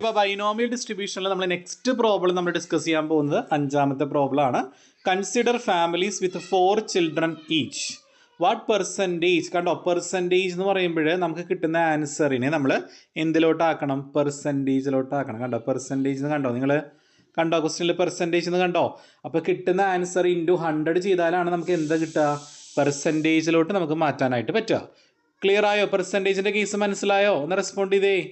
ഇപ്പോൾ ബൈനോമിയൽ ഡിസ്ട്രിബ്യൂഷനിൽ നമ്മൾ next problem നമ്മൾ ഡിസ്കസ് ചെയ്യാൻ പോകുന്നത് അഞ്ചാമത്തെ പ്രോബ്ലം ആണ്. Consider families with four children each what percentage കണ്ടോ പെർസെന്റേജ് എന്ന് പറയുമ്പോൾ നമുക്ക് കിട്ടുന്ന ആൻസറിനെ നമ്മൾ എന്തിലോട്ടാക്കണം? പെർസെന്റേജിലോട്ടാക്കണം കണ്ടോ പെർസെന്റേജ് എന്ന് കണ്ടോ? നിങ്ങൾ കണ്ടോ ക്വസ്റ്റ്യനിൽ പെർസെന്റേജ് എന്ന് കണ്ടോ? അപ്പോൾ കിട്ടുന്ന ആൻസർ ഇന്റു ഹൺഡ്രഡ് ചെയ്താലാണ് നമുക്ക് എന്താ കിട്ടുക? പെർസെന്റേജിലോട്ട് നമുക്ക് മാറ്റാനായിട്ട് പറ്റുക. ക്ലിയർ ആയോ? പെർസെന്റേജിന്റെ കേസ് മനസ്സിലായോ? ഒന്ന് റെസ്പോണ്ട് ചെയ്തേ.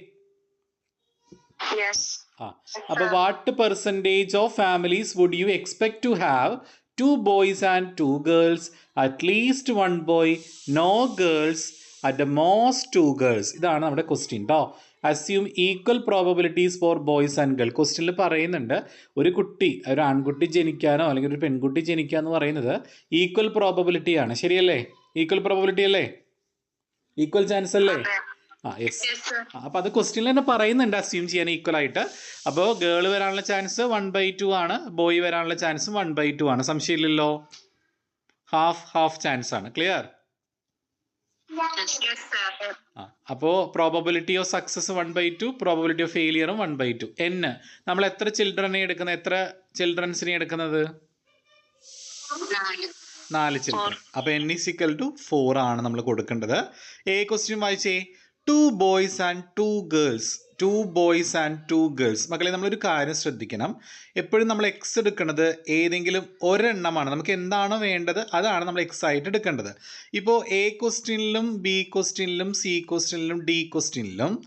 ആ. അപ്പോൾ what percentage of families would you expect to have two boys and two girls at least one boy no girls at the most two girls ഇതാണ് നമ്മുടെ ക്വസ്റ്റ്യൻ കേട്ടോ assume equal probabilities for boys and girl ക്വസ്റ്റ്യനിൽ പറയുന്നുണ്ട്. ഒരു കുട്ടി ഒരു ആൺകുട്ടി ജനിക്കാനോ അല്ലെങ്കിൽ ഒരു പെൺകുട്ടി ജനിക്കുക എന്ന് പറയുന്നത് ഈക്വൽ പ്രോബിലിറ്റി ആണ്. ശരിയല്ലേ? ഈക്വൽ പ്രോബബിലിറ്റി അല്ലേ? ഈക്വൽ ചാൻസ് അല്ലേ? ആ യെസ് അപ്പൊ അത് ക്വസ്റ്റ്യനിൽ തന്നെ പറയുന്നുണ്ട് അസ്യൂം ചെയ്യാൻ ഈക്വൽ ആയിട്ട്. അപ്പോൾ ഗേൾ വരാനുള്ള ചാൻസ് വൺ ബൈ ടു ആണ് ബോയ് വരാനുള്ള ചാൻസ് വൺ ബൈ ടു ആണ്. സംശയമില്ലല്ലോ? ഹാഫ് ഹാഫ് ചാൻസ് ആണ്. ക്ലിയർ അപ്പോ probability of success one by two probability of ഫെയിലിയറും one by two n നമ്മൾ എത്ര ചിൽഡ്രനെ എടുക്കുന്നത്? എത്ര ചിൽഡ്രൻസിനെ എടുക്കുന്നത്. നാല് ചിൽഡ്രൻ അപ്പൊ n is equal to four ആണ് നമ്മൾ കൊടുക്കേണ്ടത്. എ ക്വസ്റ്റ്യൻ വായിച്ചേ? Two boys and two girls two boys and two girls മക്കളെ നമ്മളൊരു കാര്യം ശ്രദ്ധിക്കണം. എപ്പോഴും നമ്മൾ എക്സ് എടുക്കുന്നത് ഏതെങ്കിലും ഒരെണ്ണമാണ്. നമുക്ക് എന്താണോ വേണ്ടത്? അതാണ് നമ്മൾ എക്സ് ആയിട്ട് എടുക്കേണ്ടത്. ഇപ്പോൾ എ ക്വസ്റ്റ്യനിലും ബി ക്വസ്റ്റ്യനിലും സി ക്വസ്റ്റ്യനിലും ഡി ക്വസ്റ്റ്യനിലും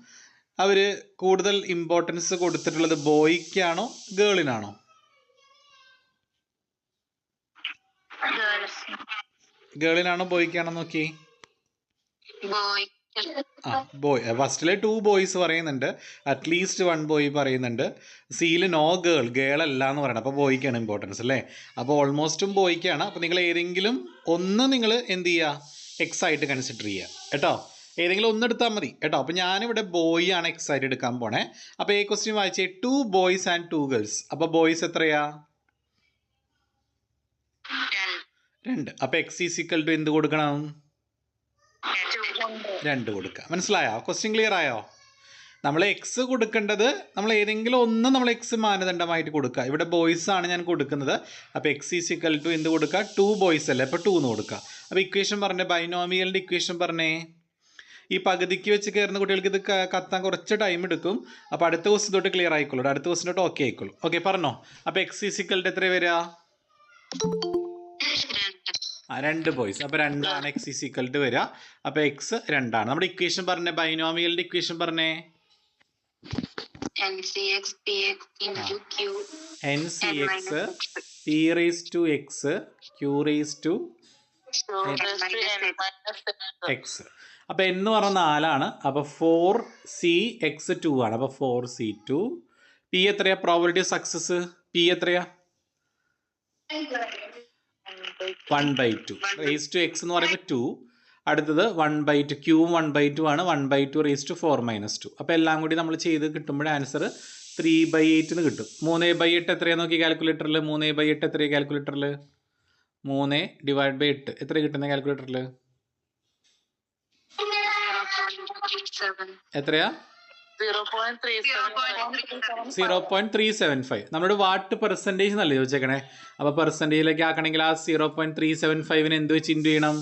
അവർ കൂടുതൽ ഇമ്പോർട്ടൻസ് കൊടുത്തിട്ടുള്ളത് ബോയ്ക്കാണോ ഗേളിനാണോ. ഗേളിനാണോ ബോയ്ക്കാണോ നോക്കി. Boy. ആ ബോയ് ഫസ്റ്റിലെ ടു ബോയ്സ് പറയുന്നുണ്ട്. അറ്റ്ലീസ്റ്റ് വൺ ബോയ് പറയുന്നുണ്ട്. സിയിൽ നോ ഗേൾ ഗേൾ അല്ല എന്ന് പറയണം. അപ്പോൾ ബോയ്ക്കാണ് ഇമ്പോർട്ടൻസ് അല്ലേ? അപ്പോൾ ഓൾമോസ്റ്റും ബോയ്ക്കാണ് അപ്പോൾ നിങ്ങൾ ഏതെങ്കിലും ഒന്ന് നിങ്ങൾ എന്ത് ചെയ്യുക എക്സ് ആയിട്ട് കൺസിഡർ ചെയ്യുക കേട്ടോ? ഏതെങ്കിലും ഒന്ന് എടുത്താൽ മതി. കേട്ടോ? അപ്പോൾ ഞാനിവിടെ ബോയ് ആണ് എക്സ് ആയിട്ട് എടുക്കാൻ പോണേ. അപ്പോൾ ഈ ക്വസ്റ്റ്യൻ വായിച്ചേ. Two boys and two girls അപ്പോൾ ബോയ്സ് എത്രയാ. രണ്ട്. അപ്പോൾ എക്സ് ഈസിക്കൽ ടു എന്ത് കൊടുക്കണം. രണ്ട്. കൊടുക്കുക മനസ്സിലായോ? ക്വസ്റ്റ്യൻ ക്ലിയർ ആയോ? നമ്മൾ എക്സ് കൊടുക്കേണ്ടത് നമ്മൾ ഏതെങ്കിലും ഒന്ന് നമ്മൾ എക്സ് മാനദണ്ഡമായിട്ട് കൊടുക്കുക. ഇവിടെ ബോയ്സ് ആണ് ഞാൻ കൊടുക്കുന്നത്. അപ്പോൾ എക്സ് ഈസ് ഇക്വൽ ടു എന്ത് കൊടുക്കുക? ടു ബോയ്സ് അല്ലേ? അപ്പോൾ ടു എന്ന് കൊടുക്കുക. അപ്പോൾ ഇക്വേഷൻ പറഞ്ഞേ ബൈനോമിയലിന്റെ ഇക്വേഷൻ പറഞ്ഞേ. ഈ പകുതിക്ക് വെച്ച് കയറുന്ന കുട്ടികൾക്ക് ഇത് കത്താൻ കുറച്ച് ടൈം എടുക്കും. അപ്പോൾ അടുത്ത ദിവസം തൊട്ട് ക്ലിയർ ആയിക്കോളൂ. അടുത്ത ദിവസം തൊട്ട് ഓക്കെ ആയിക്കോളൂ. ഓക്കെ പറഞ്ഞോ? അപ്പോൾ എക്സ് ഈസിക്കൽ എത്ര വരിക? രണ്ട്. ബോയ്സ് അപ്പോൾ രണ്ടാണ് എക്സ് ഈസ് ഈക്വൽ ടു വരിക. അപ്പോൾ എക്സ് രണ്ടാണ്. നമ്മുടെ ഇക്വേഷൻ പറഞ്ഞേ ബൈനോമിയലിന്റെ ഇക്വേഷൻ പറഞ്ഞേ? N C x. P raise to x q raise to x അപ്പോൾ എന്ന് പറഞ്ഞ നാലാണ്. അപ്പോൾ ഫോർ സി എക്സ് ടു ആണ്. അപ്പോൾ ഫോർ സി ടു പി എത്രയാ? പ്രോബിലിറ്റി സക്സസ് പി എത്രയാ? One by two raise to X എന്ന് പറയുമ്പോൾ ടു അടുത്തത് വൺ ബൈ ടു ക്യൂവും വൺ ബൈ ടു ആണ്. One by two raise to four minus two അപ്പോൾ എല്ലാം കൂടി നമ്മൾ ചെയ്ത് കിട്ടുമ്പോൾ ആൻസർ ത്രീ ബൈ എയ്റ്റിന് കിട്ടും. മൂന്ന് ബൈ എട്ട് എത്രയാണ് നോക്കി കാൽക്കുലേറ്ററിൽ മൂന്ന് ബൈ എട്ട് എത്രയാണ് കാൽക്കുലേറ്ററിൽ മൂന്ന് ഡിവൈഡ് ബൈ എട്ട്. എത്ര കിട്ടുന്ന കാൽക്കുലേറ്ററിൽ എത്രയാ? Zero point three seven five നമ്മുടെ വാട്ട് പെർസെന്റേജ് എന്നല്ലേ ചോദിച്ചേക്കണേ? അപ്പൊ പെർസെന്റേജിലേക്ക് ആക്കണമെങ്കിൽ ആ സീറോ പോയിന്റ് ത്രീ സെവൻ ഫൈവിന് എന്ത് വെച്ച് ഇന്റു ചെയ്യണം.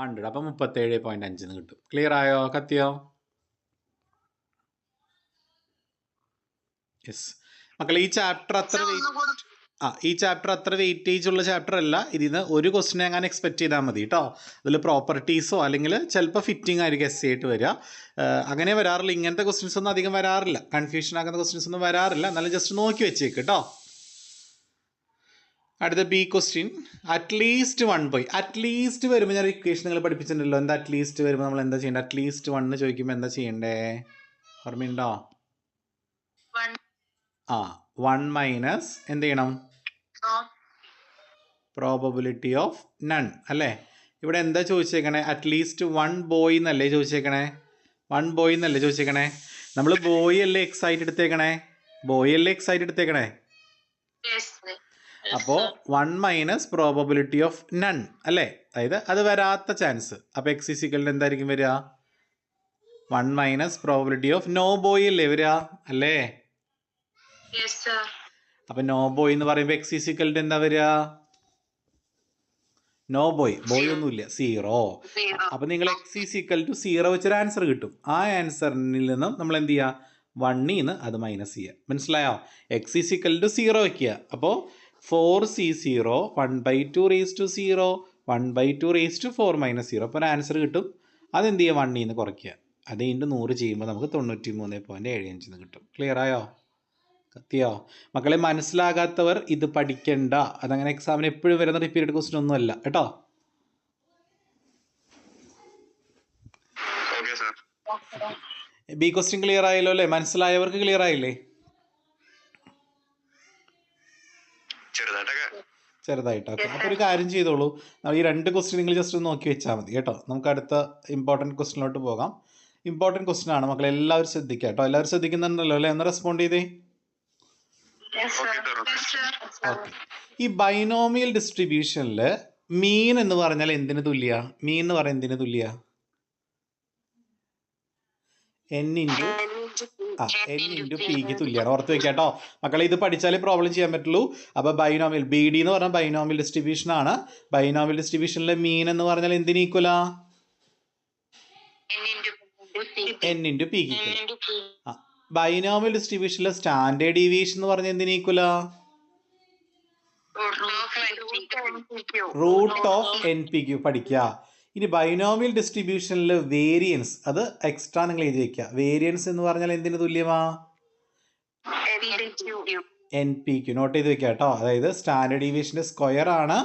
ഹൺഡ്രഡ് അപ്പൊ മുപ്പത്തേഴ് പോയിന്റ് അഞ്ചിന് കിട്ടും. ക്ലിയർ ആയോ? കത്തിയോ? യെസ് മക്കളെ ഈ ചാപ്റ്റർ അത്ര വെയിറ്റ് ആ ഈ ചാപ്റ്റർ അത്ര വെയിറ്റേജ് ഉള്ള ചാപ്റ്റർ അല്ല. ഇതിൽ നിന്ന് ഒരു ക്വസ്റ്റിനെ അങ്ങനെ എക്സ്പെക്ട് ചെയ്താൽ മതി കേട്ടോ അതിൽ പ്രോപ്പർട്ടീസോ അല്ലെങ്കിൽ ചിലപ്പോൾ ഫിറ്റിംഗ് ആയിരിക്കും എസ് ആയിട്ട് വരിക അങ്ങനെ വരാറില്ല. ഇങ്ങനത്തെ ക്വസ്റ്റ്യൻസ് ഒന്നും അധികം വരാറില്ല. കൺഫ്യൂഷൻ ആകുന്ന ക്വസ്റ്റ്യൻസ് ഒന്നും വരാറില്ല. എന്നാലും ജസ്റ്റ് നോക്കി വെച്ചേക്ക് കേട്ടോ അടുത്ത B question at least one പോയി. അറ്റ്ലീസ്റ്റ് വരുമ്പോൾ ഞാൻ ഇക്വേഷൻ നിങ്ങൾ പഠിപ്പിച്ചിട്ടുണ്ടല്ലോ. എന്താ അറ്റ്ലീസ്റ്റ് വരുമ്പോൾ നമ്മൾ എന്താ ചെയ്യേണ്ടത് അറ്റ്ലീസ്റ്റ് വണ്ണ് ചോദിക്കുമ്പോൾ എന്താ ചെയ്യേണ്ടേ? ഓർമ്മയുണ്ടോ. ആ വൺ മൈനസ് എന്ത് ചെയ്യണം? പ്രോബിലിറ്റി പ്രോബബിലിറ്റി ഓഫ് നൺ അല്ലേ? ഇവിടെ എന്താ ചോദിച്ചേക്കണേ? അറ്റ്ലീസ്റ്റ് വൺ ബോയ് എന്നല്ലേ ചോദിച്ചേക്കണേ? വൺ ബോയ് എന്നല്ലേ ചോദിച്ചേക്കണേ? നമ്മൾ ബോയ് അല്ലേ എക്സൈറ്റ് എടുത്തേക്കണേ? ബോയ് അല്ലേ എക്സൈറ്റ് എടുത്തേക്കണേ? അപ്പോ അപ്പോൾ one minus probability of none അല്ലേ? അതായത് അത് വരാത്ത ചാൻസ് അപ്പോൾ എക്സ് ഇസിക്കലിന് എന്തായിരിക്കും വരിക? One minus probability of no boy അല്ലേ വരിക? അല്ലേ? അപ്പം നോ ബോയ് എന്ന് പറയുമ്പോൾ എക്സ് എന്താ വരിക? നോ ബോയ് ബോയ് ഒന്നുമില്ല. സീറോ അപ്പൊ നിങ്ങൾ x is equal to zero വെച്ചൊരു ആൻസർ കിട്ടും. ആ ആൻസറിൽ നിന്നും നമ്മൾ എന്ത് ചെയ്യുക വണ്ണിൽ നിന്ന് അത് മൈനസ് ചെയ്യുക മനസ്സിലായോ? എക്സ് ഈസ് ടു സീറോ വെക്കുക. അപ്പോൾ four C zero one by two raise to zero one by two raise to four minus zero അപ്പോൾ ഒരു ആൻസർ കിട്ടും. അതെന്ത് ചെയ്യുക വണ്ണിൽ നിന്ന് കുറയ്ക്കുക. അത് ഇന്റു നൂറ് ചെയ്യുമ്പോൾ നമുക്ക് തൊണ്ണൂറ്റി മൂന്ന് പോയിന്റ് ഏഴ് അഞ്ചിന്ന് കിട്ടും. ക്ലിയർ ആയോ? കത്തിയോ മക്കളെ മനസ്സിലാകാത്തവർ ഇത് പഠിക്കണ്ട. അതങ്ങനെ എക്സാമിന് എപ്പോഴും വരുന്ന റിപ്പീറ്റഡ് ക്വസ്റ്റ്യൻ ഒന്നുമല്ല. കേട്ടോ? ബി ക്വസ്റ്റ്യൻ ക്ലിയർ ആയല്ലോ അല്ലേ? മനസ്സിലായവർക്ക് ക്ലിയർ ആയില്ലേ? ചെറുതായിട്ടൊക്കെ. അപ്പോൾ ഒരു കാര്യം ചെയ്തോളൂ. ഈ രണ്ട് ക്വസ്റ്റ്യൻ നിങ്ങൾ ജസ്റ്റ് ഒന്ന് നോക്കി വെച്ചാൽ മതി. കേട്ടോ? നമുക്ക് അടുത്ത ഇമ്പോർട്ടന്റ് ക്വസ്റ്റ്യനിലോട്ട് പോകാം. ഇമ്പോർട്ടന്റ് ക്വസ്റ്റ്യൻ ആണ്. മക്കളെ എല്ലാവരും ശ്രദ്ധിക്കുക കേട്ടോ? എല്ലാവരും ശ്രദ്ധിക്കുന്നുണ്ടല്ലോ അല്ലേ? ഒന്ന് റെസ്പോണ്ട് ചെയ്തേ yes okay sir sir yes sir okay ഈ ബൈനോമിയൽ ഡിസ്ട്രിബ്യൂഷനിൽ മീൻ എന്ന് പറഞ്ഞാൽ എന്തിനു തുല്യ? മീൻ എന്ന് പറഞ്ഞാൽ എന്തിനു തുല്യ? എൻ ഇന്റു ആ എൻ ഇന്റു പിക്ക് തുല്യമാണ് ഓർത്ത് വെക്കുക കേട്ടോ. മക്കളെ ഇത് പഠിച്ചാലേ പ്രോബ്ലം ചെയ്യാൻ പറ്റുള്ളൂ. അപ്പോൾ ബൈനോമിയൽ ബി ഡി എന്ന് പറഞ്ഞാൽ ബൈനോമിയൽ ഡിസ്ട്രിബ്യൂഷൻ ആണ്. ബൈനോമിയൽ ഡിസ്ട്രിബ്യൂഷനിലെ മീൻ എന്ന് പറഞ്ഞാൽ എന്തിന് ഈക്വലാ എൻ ഇന്റു പിക്ക് ആ. ബൈനോമിയൽ ഡിസ്ട്രിബ്യൂഷനിലെ സ്റ്റാൻഡേർഡ് ഡീവിയേഷൻ എന്ന് പറഞ്ഞ എന്തിന് ഈക്വലാ root of N P Q പഠിക്കുക ഇനി ബൈനോമിയൽ ഡിസ്ട്രിബ്യൂഷനിൽ വേരിയൻസ് അത് എക്സ്ട്രാ നിങ്ങൾ എഴുതി വെക്കുക വേരിയൻസ് എന്ന് പറഞ്ഞാൽ എന്തിന് തുല്യമാ? എൻ പി ക്യു നോട്ട് ചെയ്ത് വെക്കുക കേട്ടോ. അതായത് സ്റ്റാൻഡേർഡ് ഡീവിയേഷന്റെ സ്ക്വയർ ആണ്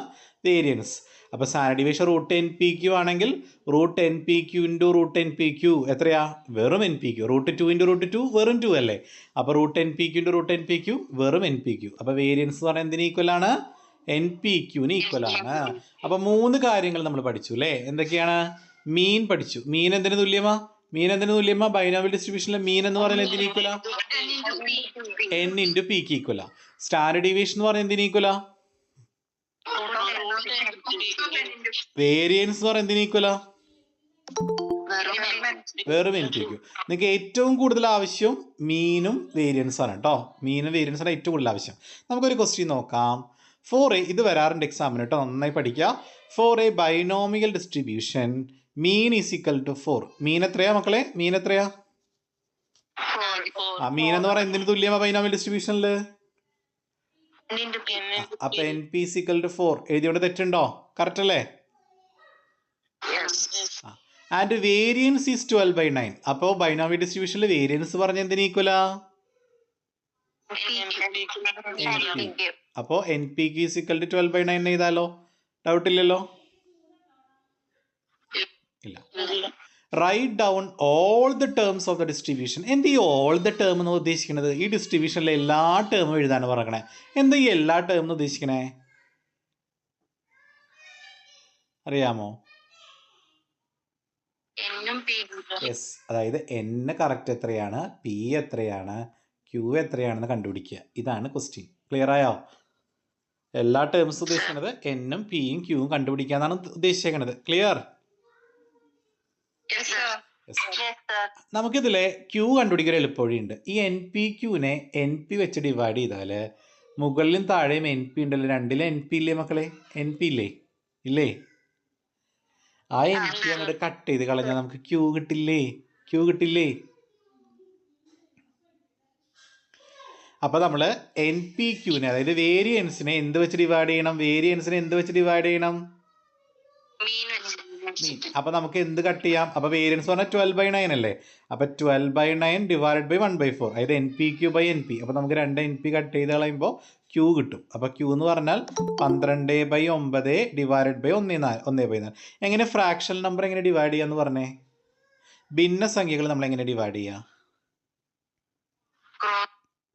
വേരിയൻസ് അപ്പോൾ standard deviation root n p q ആണെങ്കിൽ root n p q into root n p q എത്രയാ? വെറും n p q root two into root two വെറും ടു അല്ലേ? അപ്പോൾ root N P Q into root N P Q വെറും N P Q അപ്പോൾ variance എന്ന് പറഞ്ഞാൽ എന്തിന് ഈക്വൽ ആണ്? എൻ പി ക്യുവിന് ഈക്വൽ ആണ്. അപ്പോൾ മൂന്ന് കാര്യങ്ങൾ നമ്മൾ പഠിച്ചു അല്ലേ? എന്തൊക്കെയാണ്? മീൻ പഠിച്ചു. മീൻ എന്തിനു തുല്യമാ? മീൻ എന്തിനു തുല്യമാ? ബൈനോമിയൽ ഡിസ്ട്രിബ്യൂഷനിലെ മീൻ എന്ന് പറഞ്ഞാൽ എന്തിന് ഈക്വലാ എൻ ഇന്റു പിക്ക് ഈക്വലാ സ്റ്റാൻഡേർഡ് ഡീവിയേഷൻ എന്ന് പറഞ്ഞാൽ എന്തിന് ഈക്വലാ വേരിയൻസ് എന്ന് ഈക്വലാ വേറെ പി ക്യു നിങ്ങൾക്ക് ഏറ്റവും കൂടുതൽ ആവശ്യം മീനും വേരിയൻസ് ആണ് കേട്ടോ മീനും വേരിയൻസ് ആണ് ഏറ്റവും കൂടുതൽ ആവശ്യം. നമുക്കൊരു ക്വസ്റ്റ്യൻ നോക്കാം. ഫോർ എ ഇത് വരാറുണ്ട് എക്സാമിന് കേട്ടോ നന്നായി പഠിക്കുക for a binomial distribution mean is equal to four mean എത്രയാ മക്കളെ? മീൻ എത്രയാ? ആ മീൻ എന്ന് പറയാൻ എന്തിനു തുല്യമാ ബൈനോമിയൽ ഡിസ്ട്രിബ്യൂഷനിൽ അപ്പൊ n p is equal to four എഴുതിയോണ്ട് തെറ്റുണ്ടോ? കറക്റ്റ് അല്ലേ? And variance is twelve by nine അപ്പോൾ ബൈനോമി ഡിസ്ട്രിബ്യൂഷനിൽ വേരിയൻസ് പറഞ്ഞ എന്തിനു ഈക്വലാ അപ്പോ n p q is equal to twelve by nine എഴുതാലോ? Doubt ഇല്ലല്ലോ? ഇല്ല. Write down all the terms of the distribution എന്ത് ഈ ഓൾ ദ ടേം എന്ന് ഉദ്ദേശിക്കുന്നത് ഈ ഡിസ്ട്രിബ്യൂഷനിലെ എല്ലാ ടേമും എഴുതാൻ പറയണേ എന്താ ഈ എല്ലാ ടേം എന്ന് ഉദ്ദേശിക്കണേ? അറിയാമോ? യെസ് അതായത് എൻ കറക്റ്റ് എത്രയാണ്? പി എത്രയാണ്? ക്യൂ എത്രയാണെന്ന് കണ്ടുപിടിക്കുക. ഇതാണ് ക്വസ്റ്റ്യൻ ക്ലിയർ ആയോ? എല്ലാ ടേംസും ഉദ്ദേശിക്കുന്നത് എന്നും പിയും ക്യൂവും കണ്ടുപിടിക്കാന്നാണ് ഉദ്ദേശിച്ചേക്കുന്നത് ക്ലിയർ നമുക്കിതിലെ ക്യൂ കണ്ടുപിടിക്കാൻ എളുപ്പവഴിയുണ്ട് ഈ എൻ പി ക്യൂവിനെ എൻ പി വെച്ച് ഡിവൈഡ് ചെയ്താൽ മുകളിലും താഴെയും എൻ പി ഉണ്ടല്ലോ. രണ്ടിലും എൻ പി ഇല്ലേ മക്കളെ? എൻ പി ഇല്ലേ? ഇല്ലേ? ആ എം പി അങ്ങോട്ട് കട്ട് ചെയ്ത് കളഞ്ഞാൽ നമുക്ക് ക്യൂ കിട്ടില്ലേ? ക്യൂ കിട്ടില്ലേ? അപ്പൊ നമ്മൾ എൻ പി ക്യൂവിനെ അതായത് വേരിയൻസിനെ എന്ത് വെച്ച് ഡിവൈഡ് ചെയ്യണം? വേരിയൻസിനെ എന്ത് വെച്ച് ഡിവൈഡ് ചെയ്യണം? മീൻ അപ്പൊ നമുക്ക് എന്ത് കട്ട് ചെയ്യാം? അപ്പൊ വേരിയൻസ് പറഞ്ഞാൽ ട്വൽവ് ബൈ നയൻ അല്ലേ? അപ്പൊ twelve by nine divide by one by four അതായത് n p q by n p അപ്പൊ നമുക്ക് രണ്ട് എൻ പി കട്ട് ചെയ്ത് കളയുമ്പോൾ ക്യൂ കിട്ടും. അപ്പോൾ ക്യൂ എന്ന് പറഞ്ഞാൽ പന്ത്രണ്ട് ബൈ ഒമ്പത് ഡിവൈഡ് ബൈ ഒന്നേ നാല് ഒന്നേ ബൈ നാല്. എങ്ങനെ ഫ്രാക്ഷൻ നമ്പർ എങ്ങനെ ഡിവൈഡ് ചെയ്യാന്ന് പറഞ്ഞേ? ഭിന്ന സംഖ്യകൾ നമ്മൾ എങ്ങനെ ഡിവൈഡ് ചെയ്യാം?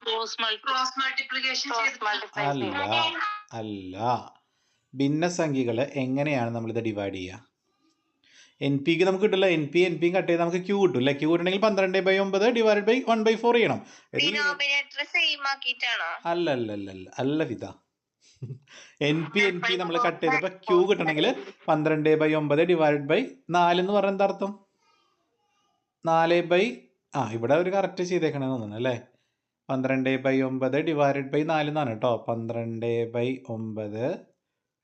അല്ല മൾട്ടിപ്ലിക്കേഷൻ അല്ല. ഭിന്ന ഭിന്നസംഖ്യകൾ എങ്ങനെയാണ് നമ്മളിത് ഡിവൈഡ് ചെയ്യുക എൻ പിക്ക് നമുക്ക് കിട്ടില്ല. എൻ പി എൻ പിയും കട്ട് ചെയ്ത് നമുക്ക് ക്യൂ കിട്ടും അല്ലെ? ക്യൂ കിട്ടണമെങ്കിൽ പന്ത്രണ്ട് ബൈ ഒമ്പത് divide by one by four ചെയ്യണം. അല്ല അല്ല അല്ല അല്ല. അല്ല ഫിത എൻ പി എൻ പി നമ്മൾ കട്ട് ചെയ്തപ്പോൾ ക്യൂ കിട്ടണമെങ്കിൽ പന്ത്രണ്ട് ബൈ ഒമ്പത് ഡിവൈഡ് ബൈ നാല് എന്ന് പറഞ്ഞാൽ എന്താ അർത്ഥം? നാല് ബൈ ആ ഇവിടെ ഒരു കറക്റ്റ് ചെയ്തേക്കണെന്ന് തോന്നുന്നു അല്ലേ? പന്ത്രണ്ട് ബൈ ഒമ്പത് ഡിവൈഡഡ് ബൈ നാല് എന്നാണ് കേട്ടോ. പന്ത്രണ്ട് ബൈ ഒമ്പത്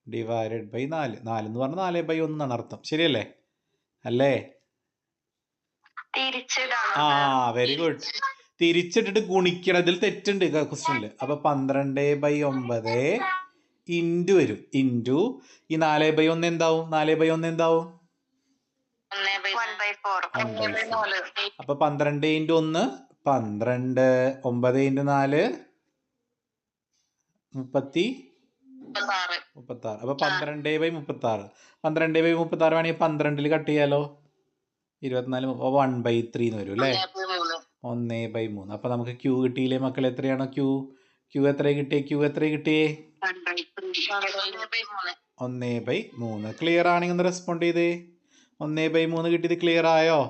ഡിവൈഡഡ് ബൈ നാല്. നാല് എന്ന് പറഞ്ഞാൽ നാല് ബൈ ഒന്നാണ് അർത്ഥം. ശരിയല്ലേ? അല്ലേ? ആ വെരി ഗുഡ് തിരിച്ചിട്ടിട്ട് ഗുണിക്കണം. ഇതിൽ തെറ്റുണ്ട് ക്വസ്റ്റ്യനിൽ അപ്പൊ പന്ത്രണ്ട് ബൈ ഒമ്പത് ഇന്റു വരും. ഇന്റു ഈ നാല് ബൈ ഒന്ന് എന്താവും? നാല് ബൈ ഒന്ന് എന്താവും? അപ്പൊ പന്ത്രണ്ട് ഇന്റു ഒന്ന് പന്ത്രണ്ട് ഒമ്പത് ഇന്റു നാല് മുപ്പത്തി മുപ്പത്തി ആറ് അപ്പൊ പന്ത്രണ്ട് ബൈ മുപ്പത്തി ആറ് പന്ത്രണ്ട് ബൈ മുപ്പത്തി ആറ് വേണമെങ്കിൽ പന്ത്രണ്ടിൽ കട്ട് ചെയ്യാലോ? ഇരുപത്തിനാല് വൺ ബൈ ത്രീ എന്ന് വരും അല്ലേ? ഒന്നേ ബൈ മൂന്ന്. അപ്പൊ നമുക്ക് ക്യൂ കിട്ടിയില്ലേ മക്കൾ എത്രയാണോ ക്യൂ ക്യൂ എത്ര കിട്ടിയേ? ക്യൂ എത്ര കിട്ടിയേ? ഒന്നേ ബൈ മൂന്ന്. ക്ലിയർ ആണെങ്കിൽ ഒന്ന് റെസ്പോണ്ട് ചെയ്തേ. ഒന്ന് ബൈ മൂന്ന് കിട്ടിയത് ക്ലിയർ ആയോ?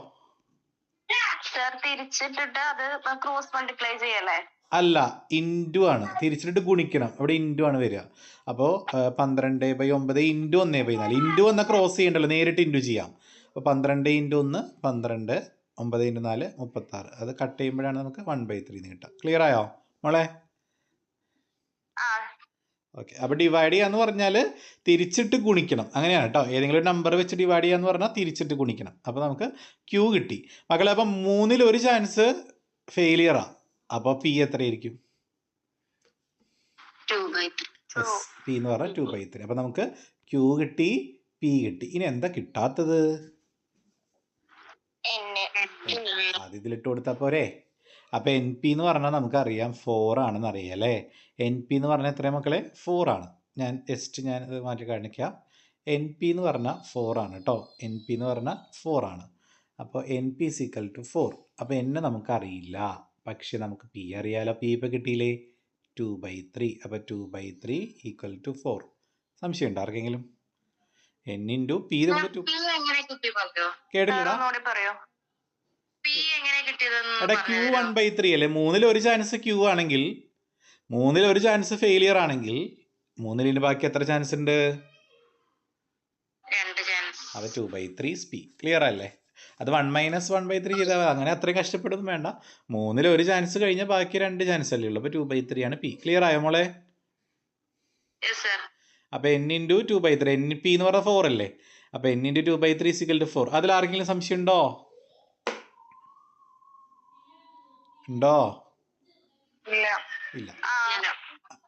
തിരിച്ചിട്ടിട്ട് അത് ക്രോസ് മൾട്ടിപ്ലൈ ചെയ്യല്ലേ? അല്ല ഇന്റു ആണ്. തിരിച്ചിട്ട് ഗുണിക്കണം. അവിടെ ഇന്റു ആണ് വരിക. അപ്പോൾ പന്ത്രണ്ട് ബൈ ഒമ്പത് ഇന്റു ഒന്ന് ബൈ നാല്. ഇന്റു ഒന്ന് ക്രോസ് ചെയ്യണ്ടല്ലോ നേരിട്ട് ഇന്റു ചെയ്യാം. അപ്പോൾ പന്ത്രണ്ട് ഇന്റു ഒന്ന് പന്ത്രണ്ട് ഒമ്പത് ഇന്റു നാല് മുപ്പത്താറ്. അത് കട്ട് ചെയ്യുമ്പോഴാണ് നമുക്ക് വൺ ബൈ ത്രീ കിട്ടുക. ക്ലിയർ ആയോ മോളെ? ഓക്കെ. അപ്പോൾ ഡിവൈഡ് ചെയ്യാന്ന് പറഞ്ഞാൽ തിരിച്ചിട്ട് ഗുണിക്കണം. അങ്ങനെയാണ് കേട്ടോ. ഏതെങ്കിലും ഒരു നമ്പർ വെച്ച് ഡിവൈഡ് ചെയ്യാന്ന് പറഞ്ഞാൽ തിരിച്ചിട്ട് ഗുണിക്കണം. അപ്പോൾ നമുക്ക് ക്യൂ കിട്ടി. മക്കളെ അപ്പം മൂന്നിൽ ഒരു ചാൻസ് ഫെയിലിയറാ അപ്പോൾ പി എത്രയായിരിക്കും പി എന്ന് പറഞ്ഞാൽ ടു ബൈ ത്രീ അപ്പൊ നമുക്ക് ക്യൂ കിട്ടി പി കിട്ടി. ഇനി എന്താ കിട്ടാത്തത്? അത് ഇതിലിട്ട് കൊടുത്താൽ പോരെ. അപ്പോൾ എൻ പി എന്ന് പറഞ്ഞാൽ നമുക്കറിയാം ഫോർ ആണെന്ന് അറിയാം അല്ലേ? എൻ പി എന്ന് പറഞ്ഞാൽ എത്രയാണ് മക്കളെ? ഫോർ ആണ്. ഞാൻ ജസ്റ്റ് ഞാൻ ഇത് മാറ്റി കാണിക്കാം. എൻ പി എന്ന് പറഞ്ഞാൽ ഫോർ ആണ് കേട്ടോ എൻ പി എന്ന് പറഞ്ഞാൽ ഫോർ ആണ്. അപ്പോൾ n p is equal to four അപ്പോൾ എന്നെ നമുക്കറിയില്ല. പക്ഷെ നമുക്ക് പി അറിയാലോ. പി ഇപ്പോൾ കിട്ടിയില്ലേ? ടു ബൈ ത്രീ അപ്പോൾ two by three equal to four സംശയമുണ്ടോ ആർക്കെങ്കിലും? എൻ ഇന്റു പി നമുക്ക് ടു കേട്ടില്ലടാ എടാ ക്യൂ? വൺ ബൈ ത്രീ അല്ലേ? മൂന്നിൽ ഒരു ചാൻസ് ക്യൂ ആണെങ്കിൽ മൂന്നിൽ ഒരു ചാൻസ് ഫെയിലിയർ ആണെങ്കിൽ മൂന്നിലിന് ബാക്കി എത്ര ചാൻസ് ഉണ്ട്? അവ ടു ബൈ ത്രീ സ്പി ക്ലിയർ അല്ലേ? അത് one minus one by three ചെയ്താൽ. അങ്ങനെ അത്രയും കഷ്ടപ്പെടുന്നു വേണ്ട. മൂന്നിൽ ഒരു ചാൻസ് കഴിഞ്ഞ ബാക്കി രണ്ട് ചാൻസ് അല്ലേ ഉള്ളൂ. അപ്പോൾ ടു ബൈ ത്രീ ആണ് പി ക്ലിയർ ആയോ മോളെ? അപ്പൊ അപ്പോൾ n into two by three n p എന്ന് പറഞ്ഞാൽ ഫോർ അല്ലേ? അപ്പോൾ n into two by three is equal to four അതിൽ ആർക്കെങ്കിലും സംശയം ഉണ്ടോ? ഉണ്ടോ? ഇല്ല.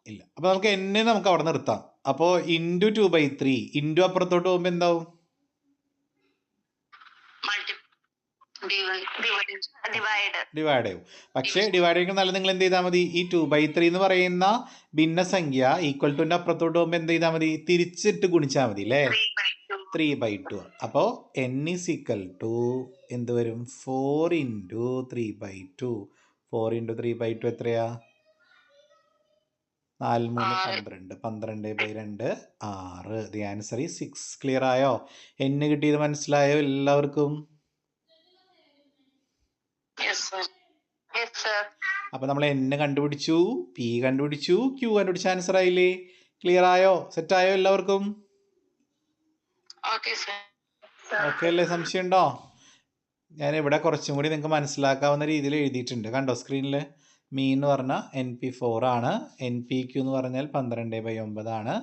ഇല്ല. അപ്പൊ നമുക്ക് എന്നെ നമുക്ക് അവിടെ നിർത്താം. അപ്പോൾ into two by three into അപ്പുറത്തോട്ട് പോകുമ്പോൾ എന്താവും? ഡിവൈഡ് ചെയ്യും. പക്ഷേ ഡിവൈഡ് ചെയ്യുമ്പോൾ നല്ല നിങ്ങൾ എന്ത് ചെയ്താൽ മതി? ഈ ടു ബൈ ത്രീ എന്ന് പറയുന്ന ഭിന്നസംഖ്യ ഈക്വൽ ടുന്റെ അപ്പുറത്തോട്ട് പോകുമ്പോൾ എന്ത് ചെയ്താൽ മതി? തിരിച്ചിട്ട് ഗുണിച്ചാൽ മതി അല്ലേ? ത്രീ ബൈ ടു അപ്പോൾ എൻ ഇസ് ഈക്വൽ ടു എന്ത് വരും? Four into three by two four into three by two എത്രയാ? നാല് മൂന്ന്. പന്ത്രണ്ട്. പന്ത്രണ്ട് ബൈ രണ്ട് ആറ്. The answer is six clear ആയോ? എന്നെ കിട്ടിയത് മനസ്സിലായോ എല്ലാവർക്കും? അപ്പോൾ നമ്മൾ എൻ കണ്ടുപിടിച്ചു പി കണ്ടുപിടിച്ചു ക്യൂ കണ്ടുപിടിച്ച ആൻസർ ആയില്ലേ? ക്ലിയർ ആയോ? സെറ്റ് ആയോ എല്ലാവർക്കും? ഓക്കെ അല്ലേ? സംശയമുണ്ടോ? ഞാൻ ഇവിടെ കുറച്ചും കൂടി നിങ്ങൾക്ക് മനസ്സിലാക്കാവുന്ന രീതിയിൽ എഴുതിയിട്ടുണ്ട്. കണ്ടോ സ്ക്രീനിൽ മീ എന്ന് പറഞ്ഞാൽ എൻ പി ഫോർ ആണ്. എൻ പി ക്യു എന്ന് പറഞ്ഞാൽ പന്ത്രണ്ട് ബൈ ഒമ്പതാണ്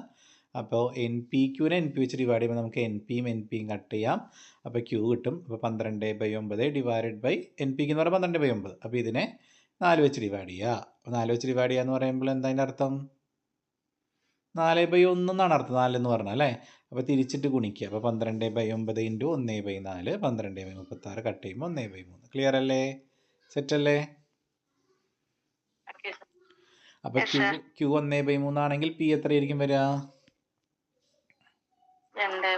അപ്പോൾ എൻ പി ക്യൂനെ എൻ പി വെച്ച് ഡിവൈഡ് ചെയ്യുമ്പോൾ നമുക്ക് എൻ പിയും എൻ പിയും കട്ട് ചെയ്യാം. അപ്പോൾ ക്യൂ കിട്ടും. അപ്പോൾ പന്ത്രണ്ട് ബൈ ഒമ്പത് ഡിവൈഡഡ് ബൈ എൻ പിക്ക് എന്ന് പറയുമ്പോൾ പന്ത്രണ്ട് ബൈ ഒമ്പത്. അപ്പോൾ ഇതിനെ നാല് വെച്ച് ഡിവൈഡ് ചെയ്യുക. അപ്പോൾ നാല് വെച്ച് ഡിവൈഡ് ചെയ്യുക എന്ന് പറയുമ്പോൾ എന്താ അതിന്റെ അർത്ഥം? നാല് ബൈ ഒന്ന് എന്നാണ് അർത്ഥം. നാലെന്ന് പറഞ്ഞാൽ അല്ലേ? അപ്പോൾ തിരിച്ചിട്ട് ഗുണിക്കുക. അപ്പോൾ പന്ത്രണ്ട് ബൈ ഒമ്പത് ഇന്റു ഒന്ന് ബൈ നാല്. പന്ത്രണ്ട് ബൈ മുപ്പത്താറ് കട്ട് ചെയ്യുമ്പോൾ ഒന്ന് ബൈ മൂന്ന്. ക്ലിയർ അല്ലേ? സെറ്റ് അല്ലേ? അപ്പോൾ ക്യൂ. ക്യൂ ഒന്ന് ബൈ മൂന്നാണെങ്കിൽ പി എത്രയായിരിക്കും വരിക? മൂന്ന്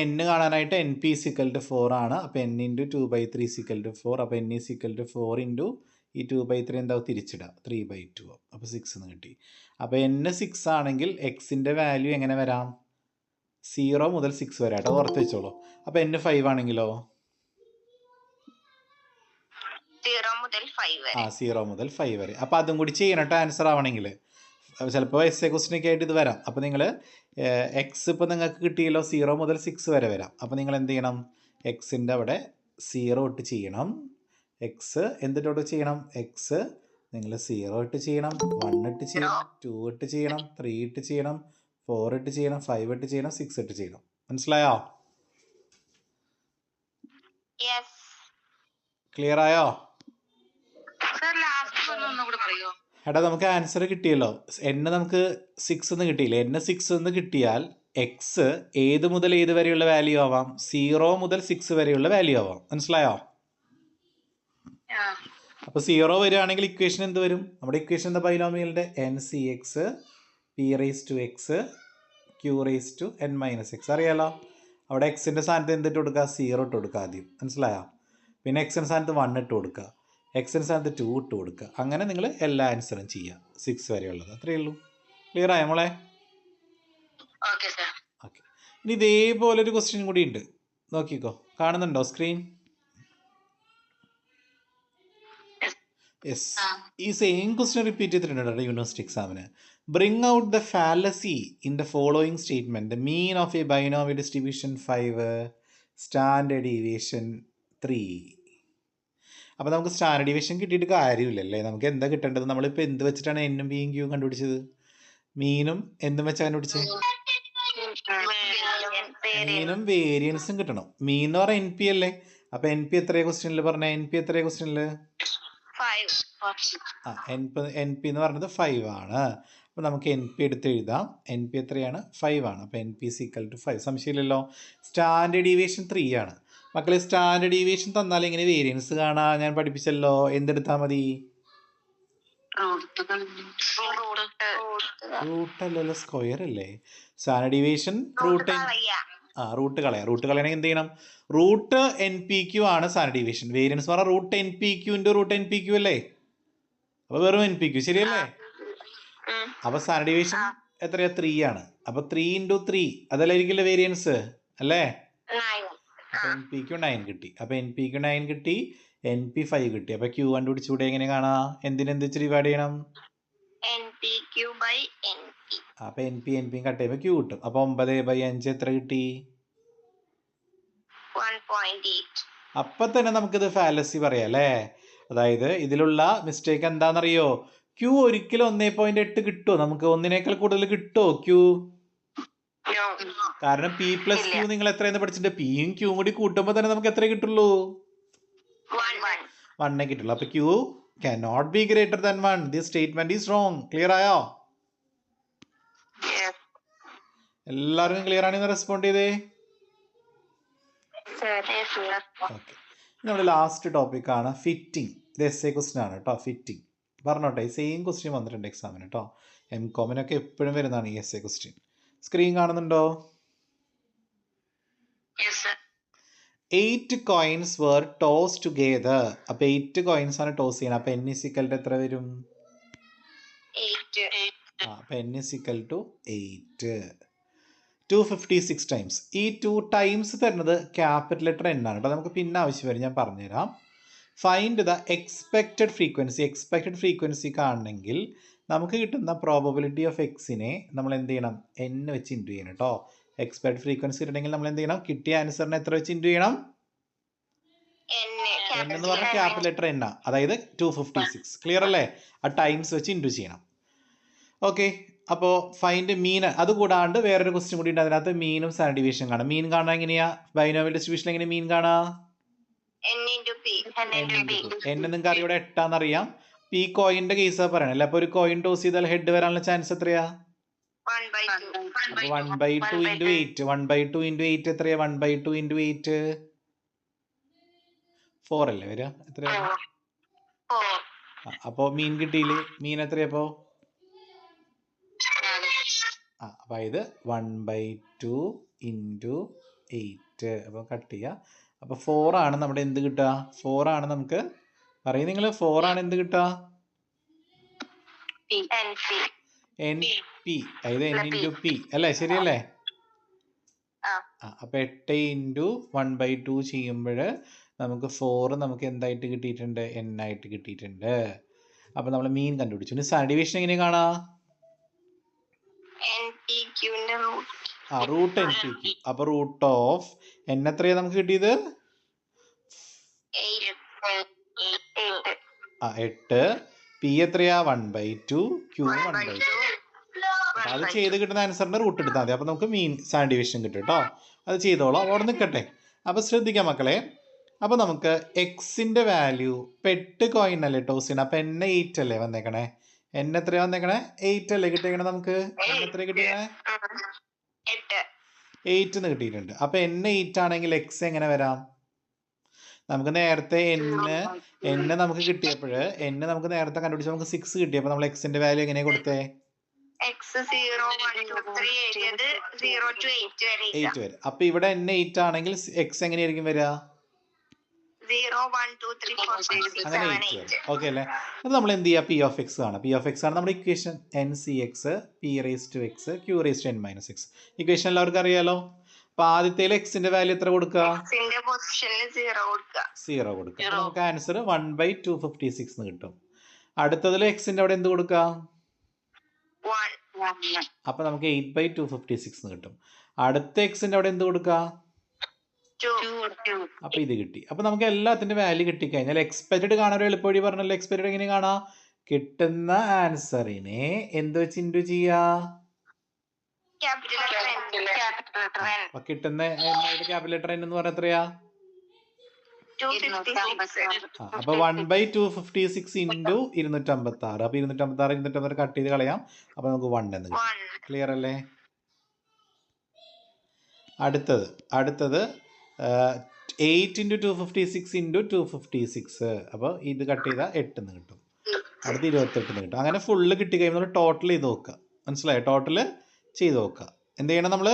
എൻ കാണാനായിട്ട് n p is equal to four ആണ് അപ്പോൾ n into two by three is equal to four അപ്പോൾ n is equal to four into ഈ ടു ബൈ ത്രീ എന്താവും തിരിച്ചിടുക ത്രീ ബൈ ടു അപ്പോൾ സിക്സ് എന്ന് കിട്ടി അപ്പോൾ എൻ സിക്സ് ആണെങ്കിൽ എക്സിന്റെ വാല്യൂ എങ്ങനെ വരാം സീറോ മുതൽ സിക്സ് വരെ കേട്ടോ ഓർത്ത് വെച്ചോളൂ അപ്പോൾ എൻ ഫൈവ് ആണെങ്കിലോ സീറോ മുതൽ ഫൈവ് ആ വരെ സീറോ മുതൽ ഫൈവ് വരെ അപ്പോൾ അതും കൂടി ചെയ്യണം കേട്ടോ ആൻസർ ആവണമെങ്കിൽ ചിലപ്പോൾ എസ് എ ക്വസ്റ്റിനൊക്കെ ആയിട്ട് ഇത് വരാം. അപ്പോൾ നിങ്ങൾ എക്സ് ഇപ്പോൾ നിങ്ങൾക്ക് കിട്ടിയല്ലോ സീറോ മുതൽ സിക്സ് വരെ വരാം. അപ്പോൾ നിങ്ങൾ എന്ത് ചെയ്യണം? എക്സിന്റെ അവിടെ സീറോ ഇട്ട് ചെയ്യണം. എക്സ് എന്തിട്ടോട്ട് ചെയ്യണം? എക്സ് നിങ്ങൾ സീറോ ഇട്ട് ചെയ്യണം. വൺ ഇട്ട് ചെയ്യണം. ടു ഇട്ട് ചെയ്യണം. ത്രീ ഇട്ട് ചെയ്യണം. ഫോർ ഇട്ട് ചെയ്യണം. ഫൈവ് ഇട്ട് ചെയ്യണം. സിക്സ് ഇട്ട് ചെയ്യണം. മനസ്സിലായോ? ക്ലിയർ ആയോ? സർ ലാസ്റ്റ് ഒന്ന് ഒന്നുകൂടെ പറയോ എടാ നമുക്ക് ആൻസർ കിട്ടിയല്ലോ. എന്നെ നമുക്ക് സിക്സ് എന്ന് കിട്ടിയില്ലേ? എന്നെ സിക്സ് എന്ന് കിട്ടിയാൽ എക്സ് ഏത് മുതൽ ഏത് വരെയുള്ള വാല്യൂ ആവാം? സീറോ മുതൽ സിക്സ് വരെയുള്ള വാല്യൂ ആവാം. മനസ്സിലായോ? അപ്പൊ അപ്പോൾ സീറോ വരികയാണെങ്കിൽ ഇക്വേഷൻ എന്ത് വരും? നമ്മുടെ ഇക്വേഷൻ എന്താ ബൈനോമിയലിന്റെ n c x p raise to x q raise to n minus x അറിയാലോ? അവിടെ എക്സിന്റെ സ്ഥാനത്ത് എന്തിട്ട് കൊടുക്കുക സീറോ ഇട്ട് കൊടുക്കുക ആദ്യം. മനസ്സിലായോ? പിന്നെ എക്സിന്റെ സ്ഥാനത്ത് വൺ ഇട്ട് കൊടുക്കുക എക്സിന്റെ സ്ഥാനത്ത് ടു ഇട്ട് കൊടുക്കുക. അങ്ങനെ നിങ്ങൾ എല്ലാ ആൻസറും ചെയ്യുക. സിക്സ് വരെയുള്ളത്. അത്രയേ ഉള്ളൂ. ക്ലിയർ ആയ മോളെ? ഓക്കെ ഇനി ഇതേപോലെ ഒരു ക്വസ്റ്റ്യൻ കൂടി ഉണ്ട്. നോക്കിക്കോ. കാണുന്നുണ്ടോ സ്ക്രീൻ യെസ് ഈ സെയിം ക്വസ്റ്റ്യൻ റിപ്പീറ്റ് ചെയ്തിട്ടുണ്ട് യൂണിവേഴ്സിറ്റി എക്സാമിന് bring out the fallacy in the following statement mean of a binomial distribution five standard deviation three അപ്പോൾ നമുക്ക് സ്റ്റാൻഡേർഡ് ഡിവിഷൻ കിട്ടിയിട്ട് കാര്യമില്ലല്ലേ? നമുക്ക് എന്താ കിട്ടേണ്ടത്? നമ്മളിപ്പോൾ എന്ത് വെച്ചിട്ടാണ് എന്നും ബിയും ക്യൂവും കണ്ടുപിടിച്ചത്? മീനും എന്തും വെച്ചാൽ കണ്ടുപിടിച്ചത് മീനും വേരിയൻസും കിട്ടണം. മീൻ എന്ന് പറഞ്ഞാൽ എൻ പി അല്ലേ? അപ്പൊ എൻ പി എത്രയാ ക്വസ്റ്റ്യനിൽ പറഞ്ഞ? എൻ പി എത്രയാ ക്വസ്റ്റ്യനിൽ ആ എൻ പി എന്ന് പറഞ്ഞത് ഫൈവ് ആണ്. അപ്പോൾ നമുക്ക് എൻ പി എടുത്ത് എഴുതാം. എൻ പി എത്രയാണ്? ഫൈവ് ആണ്. അപ്പോൾ n p is equal to five സംശയമില്ലല്ലോ? Standard deviation three ആണ്. മക്കളെ സ്റ്റാൻഡേർഡ് ഡീവിയേഷൻ തന്നാൽ എങ്ങനെ വേരിയൻസ് കാണാ ഞാൻ പഠിപ്പിച്ചല്ലോ എന്തെടുത്താ മതി? റൂട്ട് അല്ലല്ലോ സ്ക്വയർ അല്ലേ? സ്റ്റാൻഡേർഡ് ഡീവിയേഷൻ റൂട്ട് ആ റൂട്ട് കളയാം. റൂട്ട് കളയണെങ്കിൽ എന്ത് ചെയ്യണം? റൂട്ട് എൻ പി ക്യു ആണ് സ്റ്റാൻഡേർഡ് ഡീവിയേഷൻ വേരിയൻസ് പറഞ്ഞാൽ root n p q into root n p q അല്ലേ? അപ്പോൾ വെറും എൻ പി ക്യു ശരിയല്ലേ? അപ്പൊ സ്റ്റാൻഡേർഡ് ഡീവിയേഷൻ എത്രയാ? ത്രീ ആണ്. അപ്പൊ ത്രീ ഇന്റു ത്രീ അതല്ലായിരിക്കില്ല വേരിയൻസ് അല്ലേ? അപ്പൊ എൻ പി ക്യു നയൻ കിട്ടി. അപ്പൊ എൻ പി ക്യു നയൻ കിട്ടി എൻ പി ഫൈവ് കിട്ടി. അപ്പൊ ക്യൂ കണ്ടുപിടിച്ചൂടെ എങ്ങനെ കാണാ? എന്തിനെന്ത് വെച്ച് ഡിവൈഡ് ചെയ്യണം? അപ്പൊ n p n p cut ചെയ്യുമ്പോ ക്യൂ കിട്ടും. അപ്പൊ ഒമ്പത് ബൈ അഞ്ച് എത്ര കിട്ടി? അപ്പൊ തന്നെ നമുക്കിത് ഫാലസി പറയാം അല്ലേ? അതായത് ഇതിലുള്ള മിസ്റ്റേക്ക് എന്താണെന്നറിയോ? ക്യൂ ഒരിക്കലും ഒന്നേ പോയിന്റ് എട്ട് കിട്ടുമോ നമുക്ക് ഒന്നിനേക്കാൾ കൂടുതൽ കിട്ടുമോ ക്യൂ കാരണം പി പ്ലസ് ക്യൂ നിങ്ങൾ എത്രയെന്ന് പഠിച്ചിട്ട് പിയും ക്യൂവും കൂടി കൂട്ടുമ്പോൾ തന്നെ നമുക്ക് എത്ര കിട്ടുള്ളൂ? വണ്ണേ കിട്ടുള്ളൂ. അപ്പൊ q can not be greater than one this statement is wrong clear ആയോ എല്ലാവർക്കും ക്ലിയർ ആണെന്ന് റെസ്പോണ്ട് ചെയ്തേ? ഓക്കെ നമ്മുടെ ലാസ്റ്റ് ടോപ്പിക് ആണ് ഫിറ്റിംഗ് ഇത് എസ് എ ക്വസ്റ്റ്യൻ ആണ് കേട്ടോ ഫിറ്റിംഗ് പറഞ്ഞോട്ടെ സെയിം ക്വസ്റ്റ്യൻ വന്നിട്ടുണ്ട് എക്സാമിന് കേട്ടോ എം കോമിനൊക്കെ എപ്പോഴും വരുന്നതാണ് ഈ എസ് എ ക്വസ്റ്റ്യൻ സ്ക്രീൻ കാണുന്നുണ്ടോ? Eight coins were toss together അപ്പൊ എയ്റ്റ് കോയിൻസ് ആണ് ടോസ് ചെയ്യണം അപ്പൊ എൻ ഇസിക്കൽട്ട് എത്ര വരും? എയ്റ്റ് ആ അപ്പൊ n is equal to eight two fifty six times ഈ ടു ടൈംസ് തരുന്നത് ക്യാപിറ്റൽ ലെറ്റർ എൻ ആണ്. കേട്ടോ നമുക്ക് പിന്നെ ആവശ്യം വരും. ഞാൻ പറഞ്ഞുതരാം. Find the expected frequency expected frequency കാണണമെങ്കിൽ നമുക്ക് കിട്ടുന്ന പ്രോബബിലിറ്റി ഓഫ് എക്സിനെ നമ്മൾ എന്ത് ചെയ്യണം? എൻ വെച്ച് ഇന്റു ചെയ്യണം കേട്ടോ എക്സ്പെക്ട് ഫ്രീക്വൻസി കിട്ടണമെങ്കിൽ നമ്മൾ എന്ത് ചെയ്യണം? കിട്ടിയ ആൻസറിനെ എത്ര വെച്ച് ഇന്റു ചെയ്യണം? എൻ എന്ന് പറഞ്ഞ ക്യാപിറ്റൽ ലെറ്റർ എന്ന അതായത് ടു ഫിഫ്റ്റി സിക്സ് ക്ലിയർ അല്ലേ? ആ ടൈംസ് വെച്ച് ഇന്റു ചെയ്യണം. ഓക്കെ അപ്പോൾ ഫൈൻഡ് മീൻ അത് കൂടാണ്ട് വേറൊരു ക്വസ്റ്റ്യൻ കൂടി ഉണ്ട്. അതിനകത്ത് മീനും സാൻ ഡിവിഷൻ കാണാം. മീൻ കാണാൻ എങ്ങനെയാ? ബൈനോമിയൽ ഡിസ്ട്രിബ്യൂഷൻ എങ്ങനെ മീൻ കാണാ? എൻ പി നിങ്ങൾക്ക് അറിയാം ഇവിടെ എട്ടാന്നറിയാം. ഈ കോയിന്റെ കേസാ പറയണല്ലേ അപ്പൊ ഒരു കോയിൻ ടോസ് ചെയ്താൽ ഹെഡ് വരാനുള്ള ചാൻസ് എത്രയാ? One by two one by two into eight one by two into eight എത്രയാ? One by two into eight four അല്ലേ വരിക? എത്രയാ? അപ്പോ മീൻ കിട്ടിയില്ലേ? മീൻ എത്രയപ്പോ ആ അപ്പൊ ഇത് one by two into eight അപ്പോൾ കട്ട് ചെയ്യുക അപ്പോൾ ഫോർ ആണ് നമ്മുടെ എന്ത് കിട്ടുക? ഫോർ ആണ് നമുക്ക്. പറയും നിങ്ങൾ ഫോർ ആണ് എന്ത് കിട്ടുക? എൻ പി അതായത് എൻ ഇന്റു പി അല്ലേ? ശരിയല്ലേ? അപ്പോൾ എട്ട് ഇന്റു വൺ ബൈ ടു ചെയ്യുമ്പോൾ നമുക്ക് ഫോർ നമുക്ക് എന്തായിട്ട് കിട്ടിയിട്ടുണ്ട്? എൻ ആയിട്ട് കിട്ടിയിട്ടുണ്ട്. അപ്പൊ നമ്മൾ മീൻ കണ്ടുപിടിച്ചു. ഇനി സാഡിവേഷൻ എങ്ങനെ കാണാ? ആ റൂട്ട് എൻ പി ക്യു അപ്പോൾ റൂട്ട് ഓഫ് എൻ എത്രയാണ് നമുക്ക് കിട്ടിയത്? ആ എട്ട്. പി എത്രയാ? One by two q one by two അപ്പോൾ അത് ചെയ്ത് കിട്ടുന്ന ആൻസറിന്റെ റൂട്ട് എടുത്താൽ മതി. അപ്പോൾ നമുക്ക് മീൻ സ്റ്റാൻഡ് ഡിവിഷൻ കിട്ടും കേട്ടോ അത് ചെയ്തോളാം. അവിടെ നിൽക്കട്ടെ അപ്പോൾ ശ്രദ്ധിക്കാം മക്കളെ. അപ്പോൾ നമുക്ക് എക്സിന്റെ വാല്യൂ പെട്ട് കോയിൻ അല്ലേ ടോസിൻ അപ്പോൾ എന്നെ എയ്റ്റ് അല്ലേ വന്നേക്കണേ? എന്നെ എത്രയാ വന്നേക്കണേ? എയ്റ്റ് അല്ലേ കിട്ടിയേക്കണേ നമുക്ക്? എത്ര കിട്ടിയേക്കണേ? എയ്റ്റ് എന്ന് കിട്ടിയിട്ടുണ്ട്. അപ്പോൾ എന്നെ എയ്റ്റ് ആണെങ്കിൽ എക്സ് എങ്ങനെ വരാം? നമുക്ക് നേരത്തെ എന്ന് എന്നെ നമുക്ക് കിട്ടിയപ്പോൾ എന്നെ നമുക്ക് നേരത്തെ കണ്ടുപിടിച്ച് നമുക്ക് സിക്സ് കിട്ടിയപ്പോൾ നമ്മൾ എക്സിന്റെ വാല്യൂ എങ്ങനെയാ കൊടുത്തേ? X zero one two three എഴുതിയത് സീറോ ടു എയ്റ്റ് വരെ. എയ്റ്റ് വരെ. അപ്പൊ ഇവിടെ എൻ എയ്റ്റ് ആണെങ്കിൽ എക്സ് എങ്ങനെയായിരിക്കും വരിക zero one two three four five six അങ്ങനെ സെവൻ എയ്റ്റ് എയ്റ്റ് വരും. ഓക്കെ അല്ലേ? അത് നമ്മൾ എന്ത് ചെയ്യുക പി ഓഫ് എക്സ് ആണ്. പി ഓഫ് എക്സ് ആണ് നമ്മുടെ equation n c x p raise to x q raise to n minus x equation എല്ലാവർക്കും അറിയാലോ? അപ്പൊ ആദ്യത്തേൽ എക്സിന്റെ വാല്യൂ എത്ര കൊടുക്കുക എക്സിന്റെ പൊസിഷനിൽ സീറോ കൊടുക്കുക സീറോ കൊടുക്കുക അപ്പൊ നമുക്ക് answer one by two fifty six എന്ന് കിട്ടും. അടുത്തതിൽ എക്സിന്റെ അവിടെ എന്ത് കൊടുക്കുക അപ്പൊ നമുക്ക് eight by two fifty six എന്ന് കിട്ടും. അടുത്ത എക്സിന്റെ അവിടെ എന്ത് കൊടുക്കുക ടു അപ്പൊ ഇത് കിട്ടി. അപ്പൊ നമുക്ക് എല്ലാത്തിന്റെ വാല്യൂ കിട്ടിക്കഴിഞ്ഞാൽ എക്സ്പെക്റ്റഡ് കാണാൻ ഒരു എളുപ്പവഴി പറഞ്ഞല്ലോ. എക്സ്പെക്റ്റഡ് എങ്ങനെ കാണാ? കിട്ടുന്ന ആൻസറിനെ എന്ത് വെച്ച് ഇന്റു ചെയ്യാ? ക്യാപിറ്റൽ കിട്ടുന്ന ക്യാപിറ്റൽ എന്ന് പറഞ്ഞ എത്രയാ ടു ഫിഫ്റ്റി സിക്സ് ആ, അപ്പൊ one by two fifty six into ഇരുന്നൂറ്റമ്പത്തി ആറ് അപ്പൊ ഇരുന്നൂറ്റമ്പത്തി ആറ് ഇരുന്നൂറ്റമ്പത് കട്ട് ചെയ്ത് കളയാം. അപ്പൊ നമുക്ക് വൺ എന്ന് ക്ലിയർ അല്ലേ? അടുത്തത് അടുത്തത് eight into two fifty six into two fifty six അപ്പോൾ ഇത് കട്ട് ചെയ്താൽ എട്ടെന്ന് കിട്ടും. അടുത്ത് ഇരുപത്തെട്ടെന്ന് കിട്ടും. അങ്ങനെ ഫുള്ള് കിട്ടി കഴിയുമ്പോൾ നമ്മൾ ടോട്ടൽ ചെയ്ത് നോക്കുക. മനസ്സിലായോ? ടോട്ടൽ ചെയ്ത് നോക്കുക. എന്ത് ചെയ്യണം നമ്മൾ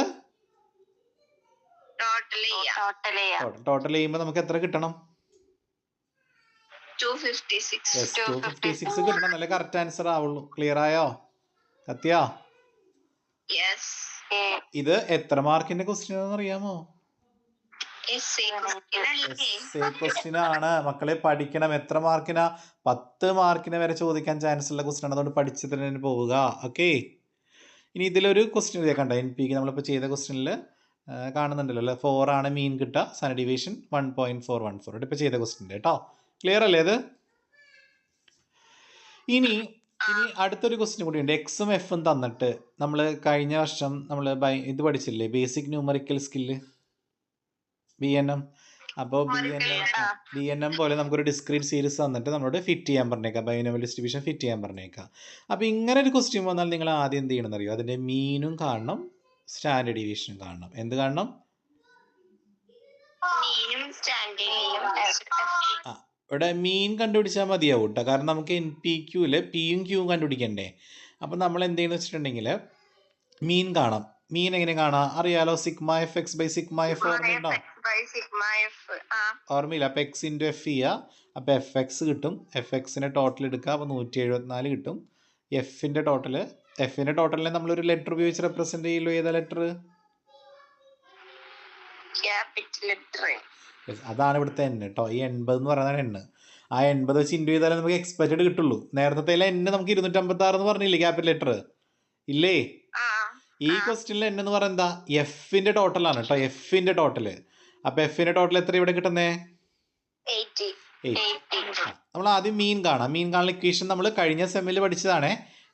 ടോട്ടൽ ടോട്ടൽ ചെയ്യുമ്പോൾ നമുക്ക് എത്ര കിട്ടണം? കിട്ടണം. നല്ല കറക്റ്റ് ആൻസർ ആവുള്ളൂ. ക്ലിയർ ആയോ? കത്തിയോ യെസ് ഇത് എത്ര മാർക്കിന്റെ ക്വസ്റ്റ്യൻ ആണെന്ന് അറിയാമോ? ക്വസ്റ്റ്യൻ ആണ്. മക്കളെ പഠിക്കണം. എത്ര മാർക്കിനാ? പത്ത് മാർക്കിന് വരെ ചോദിക്കാൻ ചാൻസ് ഉള്ള ക്വസ്റ്റ്യൻ ആണ്. അതുകൊണ്ട് പഠിച്ചു തന്നെ പോവുക. ഓക്കെ ഇനി ഇതിലൊരു ക്വസ്റ്റ്യൻ ചോദിക്കണ്ട എൻ പിക്ക് നമ്മളിപ്പോൾ ചെയ്ത ക്വസ്റ്റ്യനിൽ കാണുന്നുണ്ടല്ലോ അല്ലേ? ഫോർ ആണ് മീൻ കിട്ടുക. സന division one point four one four ഇപ്പോൾ ചെയ്ത ക്വസ്റ്റിന്റെ കേട്ടോ ക്ലിയർ അല്ലേ ഇത്? ഇനി ഇനി അടുത്തൊരു ക്വസ്റ്റ്യൻ കൂടി ഉണ്ട്. എക്സും എഫും തന്നിട്ട് നമ്മൾ കഴിഞ്ഞ വർഷം നമ്മൾ ഇത് പഠിച്ചില്ലേ? Basic numerical skill B N M അപ്പോൾ B N M B N M പോലെ നമുക്കൊരു ഡിസ്ക്രീറ്റ് സീരീസ് തന്നിട്ട് നമ്മളോട് ഫിറ്റ് ചെയ്യാൻ പറഞ്ഞേക്കാം. ബൈനോമൽ ഡിസ്ട്രിബ്യൂഷൻ ഫിറ്റ് ചെയ്യാൻ പറഞ്ഞേക്കാം. അപ്പോൾ ഇങ്ങനെ ഒരു ക്വസ്റ്റ്യൻ വന്നാൽ നിങ്ങൾ ആദ്യം എന്ത് ചെയ്യണമെന്നറിയോ? അതിന്റെ മീനും കാണണം. സ്റ്റാൻഡേർഡ് ഡീവിയേഷൻ കാണണം. എന്ത് കാണണം? ആ. ഇവിടെ മീൻ കണ്ടുപിടിച്ചാൽ മതിയാവും കേട്ടോ കാരണം നമുക്ക് എൻ പി ക്യൂൽ പിയും ക്യൂവും കണ്ടുപിടിക്കണ്ടേ. അപ്പം നമ്മൾ എന്ത് ചെയ്യുന്ന വെച്ചിട്ടുണ്ടെങ്കിൽ മീൻ കാണാം. മീൻ എങ്ങനെ കാണാം? അറിയാലോ? Sigma f x by sigma f ഓർമ്മയുണ്ടോ ഓർമ്മയില്ല. അപ്പം എക്സ് ഇന്റു എഫ് ചെയ്യുക അപ്പം എഫ് എക്സ് കിട്ടും. എഫ് എക്സിന്റെ ടോട്ടൽ എടുക്കുക അപ്പോൾ നൂറ്റി എഴുപത്തിനാല് കിട്ടും. എഫിന്റെ ടോട്ടൽ എഫിന്റെ ടോട്ടലിനെ നമ്മൾ ഒരു ലെറ്റർ ഉപയോഗിച്ച് റെപ്രസെന്റ് ചെയ്യുള്ളൂ ഏതാ ലെറ്റർ അതാണ് ഇവിടുത്തെ എൻ കേട്ടോ ഈ എൺപത് എന്ന് പറയുന്നതാണ് എണ്ണ് ആ എൺപത് വെച്ച് ഇന്റു ചെയ്താലേ നമുക്ക് എക്സ്പെക്റ്റഡ് കിട്ടുള്ളൂ. നേരത്തെ എന്നെ നമുക്ക് ഇരുന്നൂറ്റമ്പത്തി ആറ് എന്ന് പറഞ്ഞില്ലേ ക്യാപിറ്റൽ ലെറ്റർ ഇല്ലേ? ഈ ക്വസ്റ്റ്യനിൽ എൻ എന്ന് പറയുന്നത് എന്താ? ടോട്ടൽ ടോട്ടലാണ് കേട്ടോ എഫിന്റെ ടോട്ടൽ അപ്പൊ എഫിന്റെ ടോട്ടൽ എത്ര ഇവിടെ കിട്ടുന്നേ? നമ്മൾ ആദ്യം മീൻ കാണാം. മീൻ കാണുന്ന ഇക്വേഷൻ നമ്മൾ കഴിഞ്ഞ സെമ്മിൽ പഠിച്ചതാണ്.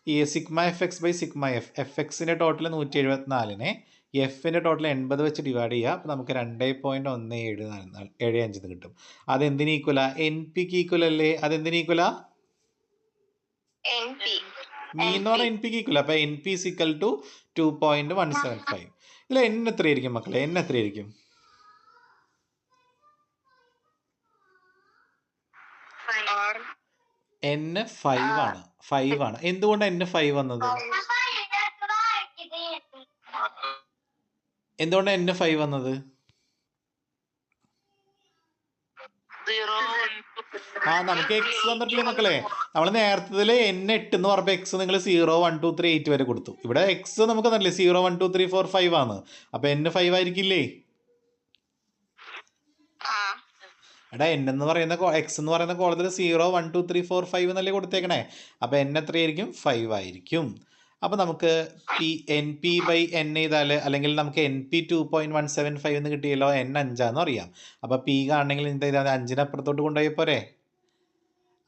ഈ sigma f x by sigma f f എക്സിന്റെ ടോട്ടൽ നൂറ്റി എഴുപത്തിനാലിനെ എഫിന്റെ ടോട്ടൽ എൺപത് വെച്ച് ഡിവൈഡ് ചെയ്യുക അപ്പോൾ നമുക്ക് രണ്ട് പോയിന്റ് ഒന്ന് ഏഴ് നാല് നാല് ഏഴ് അഞ്ചിന്ന് കിട്ടും. അതെന്തിന് ഈക്വല എൻ പിക്ക് ഈക്വൽ അല്ലേ? അതെന്തിന് ഈക്വല എന്ന് പറഞ്ഞാൽ എൻ പിക്ക് ഈക്വൽ അപ്പോൾ n p is equal to two point one seven five ഇതിൽ എൻ എത്രയായിരിക്കും മക്കളെ? എൻ എത്രയായിരിക്കും? എൻ ഫൈവ് ആണ്. ഫൈവ് ആണ്. എന്തുകൊണ്ട് എൻ ഫൈവ് വന്നത്? എന്തുകൊണ്ട് എൻ ഫൈവ് വന്നത്? ആ നമുക്ക് എക്സ് തന്നിട്ടില്ലേ മക്കളെ? നമ്മൾ നേരത്തെ എൻ എട്ട് എന്ന് പറഞ്ഞപ്പോൾ എക്സ് നിങ്ങൾ zero one two three eight വരെ കൊടുത്തു. ഇവിടെ എക്സ് നമുക്ക് തന്നില്ലേ? Zero one two three four five ആണ്. അപ്പൊ എൻ ഫൈവ് ആയിരിക്കില്ലേ ആ എടാ എൻ എന്ന് പറയുന്ന എക്സ് എന്ന് പറയുന്ന കോളത്തിൽ zero one two three four five എന്നല്ലേ കൊടുത്തേക്കണേ? അപ്പോൾ എൻ എത്രയായിരിക്കും? ഫൈവ് ആയിരിക്കും. അപ്പോൾ നമുക്ക് p n p by n ചെയ്താൽ അല്ലെങ്കിൽ നമുക്ക് n p two point one seven five എന്ന് കിട്ടിയല്ലോ എൻ അഞ്ചാന്ന് അറിയാം. അപ്പോൾ പി കാണണമെങ്കിൽ എന്താ ചെയ്താൽ അഞ്ചിന് അപ്പുറത്തോട്ട് കൊണ്ടുപോയി പോരെ?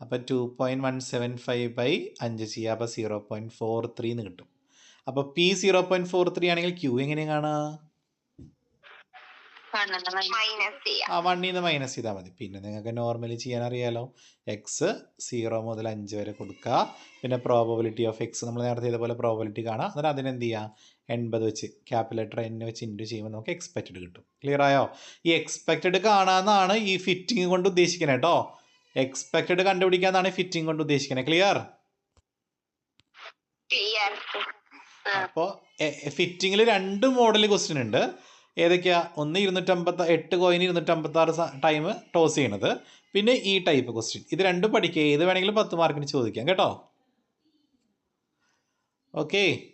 അപ്പോൾ two point one seven five by അഞ്ച് ചെയ്യുക അപ്പോൾ സീറോ പോയിന്റ് ഫോർ ത്രീ എന്ന് കിട്ടും. അപ്പോൾ p zero point four three ആണെങ്കിൽ ക്യൂ എങ്ങനെയാണ് കാണുക? ആ വണ്ണിൽ നിന്ന് മൈനസ് ചെയ്താൽ മതി. പിന്നെ നിങ്ങൾക്ക് നോർമലി ചെയ്യാൻ അറിയാലോ എക്സ് സീറോ മുതൽ അഞ്ച് വരെ കൊടുക്കുക. പിന്നെ പ്രോബബിലിറ്റി ഓഫ് എക്സ് നമ്മൾ നേരത്തെ ചെയ്ത പ്രോബിലിറ്റി കാണാം. എന്നിട്ട് അതിനെന്ത് ചെയ്യുക എൺപത് വെച്ച് ക്യാപിറ്റൽ എൻ വെച്ച് ഇന്റു ചെയ്യുമ്പോൾ നമുക്ക് എക്സ്പെക്റ്റഡ് കിട്ടും. ക്ലിയർ ആയോ? ഈ എക്സ്പെക്റ്റഡ് കാണാമെന്നാണ് ഈ ഫിറ്റിംഗ് കൊണ്ട് ഉദ്ദേശിക്കുന്നത് കേട്ടോ എക്സ്പെക്റ്റഡ് കണ്ടുപിടിക്കാന്നാണ് ഫിറ്റിംഗ് കൊണ്ട് ഉദ്ദേശിക്കുന്നത് ക്ലിയർ ക്ലിയർ അപ്പോൾ ഫിറ്റിങ്ങിൽ രണ്ട് മോഡൽ ക്വസ്റ്റ്യൻ ഉണ്ട്. ഏതൊക്കെയാ? ഒന്ന് ഇരുന്നൂറ്റമ്പത്തി എട്ട് കോയിന് ഇരുന്നൂറ്റമ്പത്താറ് ടൈം ടോസ് ചെയ്യണത്. പിന്നെ ഈ ടൈപ്പ് ക്വസ്റ്റ്യൻ ഇത് രണ്ടും പഠിക്കുക ഏത് വേണമെങ്കിലും പത്ത് മാർക്കിന് ചോദിക്കാം കേട്ടോ? ഓക്കെ